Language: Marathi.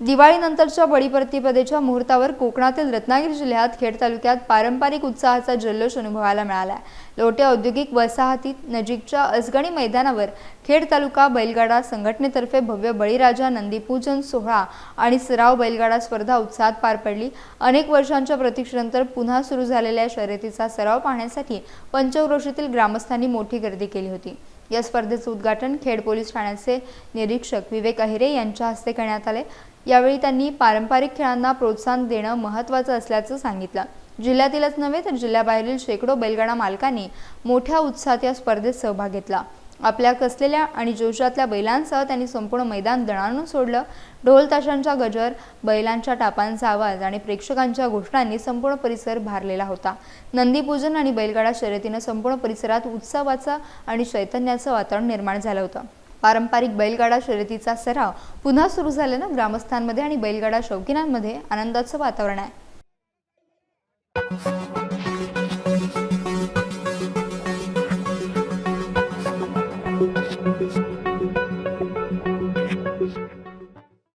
दिवाळीनंतरच्या बळीप्रतिपदेच्या मुहूर्तावर कोकणातील रत्नागिरी जिल्ह्यात खेड तालुक्यात पारंपरिक उत्साहाचा जल्लोष अनुभवायला मिळाला लोटे औद्योगिक वसाहतीत नजीकच्या असगणी मैदानावर खेड तालुका बैलगाडा संघटनेतर्फे भव्य बळीराजा नंदीपूजन सोहळा आणि सराव बैलगाडा स्पर्धा उत्साहात पार पडली. अनेक वर्षांच्या प्रतीक्षेनंतर पुन्हा सुरू झालेल्या शर्यतीचा सराव पाहण्यासाठी पंचक्रोशीतील ग्रामस्थांनी मोठी गर्दी केली होती. या स्पर्धेचं उद्घाटन खेड पोलीस ठाण्याचे निरीक्षक विवेक अहिरे यांच्या हस्ते करण्यात आले. यावेळी त्यांनी पारंपरिक खेळांना प्रोत्साहन देणं महत्त्वाचं असल्याचं सांगितलं. जिल्ह्यातीलच नव्हे तर जिल्ह्याबाहेरील शेकडो बैलगाडा मालकांनी मोठ्या उत्साहात या स्पर्धेत सहभाग घेतला. आपल्या कसलेल्या आणि जोशातल्या बैलांसह त्यांनी संपूर्ण मैदान दणाणून सोडलं. ढोल ताशांचा गजर बैलांच्या टापांचा आवाज आणि प्रेक्षकांच्या घोषणांनी संपूर्ण परिसर भारलेला होता. नंदीपूजन आणि बैलगाडा शर्यतीनं संपूर्ण परिसरात उत्सवाचं आणि चैतन्याचं वातावरण निर्माण झालं होतं. पारंपरिक बैलगाडा शर्यतीचा सराव पुन्हा सुरू झाल्यानं ग्रामस्थांमध्ये आणि बैलगाडा शौकीनांमध्ये आनंदाचं वातावरण आहे.